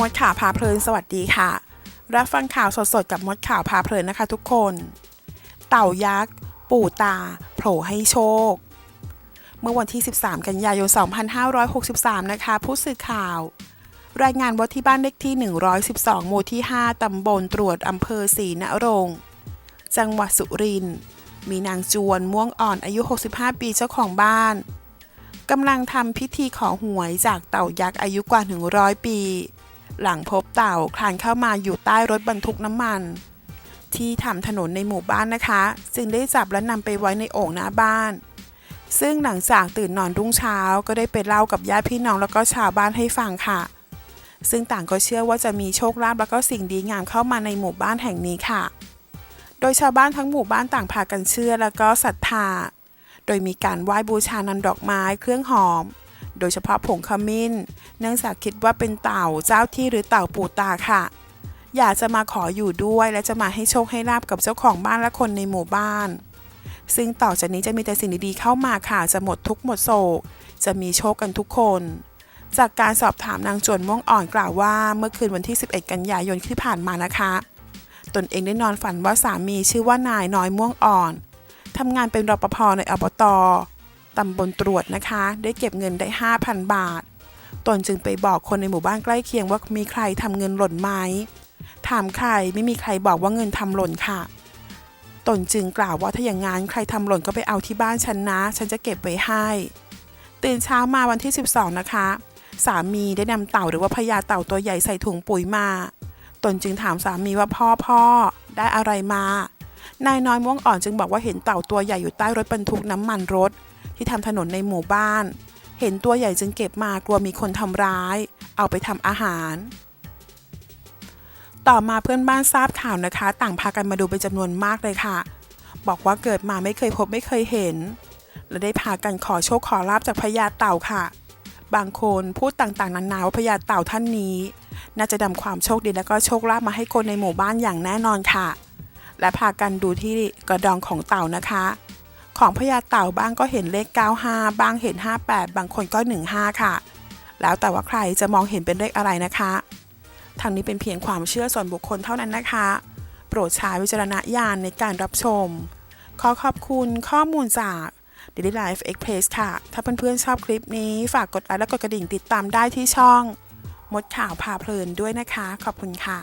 มดข่าวพาเพลินสวัสดีค่ะ รับฟังข่าวสดๆกับมดข่าวพาเพลินนะคะทุกคน เต่ายักษ์ ปู่ตา โผล่ให้โชค เมื่อวันที่ 13 กันยายน 2563 นะคะ ผู้สื่อข่าว รายงานว่าที่บ้านเลขที่ 112 หมู่ที่ 5 ตำบลตรวจอำเภอศรีนรงค์จังหวัดสุรินทร์มีนางจวนม่วงอ่อนอายุ 65 ปีเจ้าของบ้านกำลังทำพิธีขอหวยจากเต่ายักษ์อายุกว่า 100 ปี หลังพบเต่าคลานเข้ามาอยู่ใต้รถบรรทุกน้ำมัน ที่ทำถนนในหมู่บ้านนะคะ จึงได้จับและนำไปไว้ในโอ่งหน้าบ้าน ซึ่งหลังจากตื่นนอนรุ่งเช้าก็ได้ไปเล่ากับญาติพี่น้องแล้วก็ชาวบ้านให้ฟังค่ะ ซึ่งต่างก็เชื่อว่าจะมีโชคลาภแล้วก็สิ่งดีงามเข้ามาในหมู่บ้านแห่งนี้ค่ะ โดยชาวบ้านทั้งหมู่บ้านต่างพากันเชื่อแล้วก็ศรัทธา โดยมีการไหว้บูชานำดอกไม้เครื่องหอม โดยเฉพาะผงขมิ้น เนื่องจากคิดว่าเป็นเต่าเจ้าที่หรือเต่าปู่ตาค่ะ อยากจะมาขออยู่ด้วยและจะมาให้โชคให้ลาบกับเจ้าของบ้านและคนในหมู่บ้าน ซึ่งต่อจากนี้จะมีแต่สิ่งดีๆเข้ามาค่ะ จะหมดทุกหมดโศก จะมีโชคกันทุกคน จากการสอบถามนางจวนม่วงอ่อนกล่าวว่า เมื่อคืนวันที่ 11 กันยายนที่ผ่านมานะคะ ตนเองได้นอนฝันว่าสามีชื่อว่านายน้อยม่วงอ่อนทำงานเป็นรปภในอบต ตำบลตรวจนะคะ ได้เก็บเงินได้ 5,000 บาท ตนจึงไปบอกคนในหมู่บ้านใกล้เคียงว่ามีใครทำเงินหล่นไหม ถามใครไม่มีใครบอกว่าเงินทำหล่นค่ะ ตนจึงกล่าวว่าถ้าอย่างงั้นใครทำหล่นก็ไปเอาที่บ้านฉันนะ ฉันจะเก็บไว้ให้ ตื่นเช้ามาวันที่ 12 นะคะ สามีได้นำเต่าหรือว่าพญาเต่าตัวใหญ่ใส่ถุงปุ๋ยมา ตนจึงถามสามีว่าพ่อพ่อได้อะไรมานายน้อยม่วงอ่อนจึงบอกว่าเห็นเต่าตัวใหญ่อยู่ใต้รถบรรทุกน้ำมันรถ ที่ทำถนนในหมู่บ้าน เห็นตัวใหญ่จึงเก็บมากลัวมีคนทำร้าย เอาไปทำอาหาร ต่อมาเพื่อนบ้านทราบข่าวนะคะ ต่างพากันมาดูเป็นจำนวนมากเลยค่ะ บอกว่าเกิดมาไม่เคยพบไม่เคยเห็น และได้พากันขอโชคขอลาบจากพญาเต่าค่ะ บางคนพูดต่างๆนานาว่าพญาเต่าท่านนี้ น่าจะนำความโชคดีและก็โชคลาภมาให้คนในหมู่บ้านอย่างแน่นอนค่ะและพากันดูที่กระดองของเต่านะคะ ของพญาเต่าบ้างก็เห็นเลข 95 บ้างเห็น 58 บางคนก็ 15 ค่ะ แล้วแต่ว่าใครจะมองเห็นเป็นเลขอะไรนะคะทางนี้เป็นเพียงความเชื่อส่วนบุคคลเท่านั้นนะคะ โปรดใช้วิจารณญาณในการรับชม ขอขอบคุณข้อมูลจาก Daily Life Express ค่ะ ถ้าเพื่อนๆชอบคลิปนี้ฝากกดไลค์และกดกระดิ่งติดตามได้ที่ช่อง มดข่าวพาเพลินด้วยนะคะ ขอบคุณค่ะ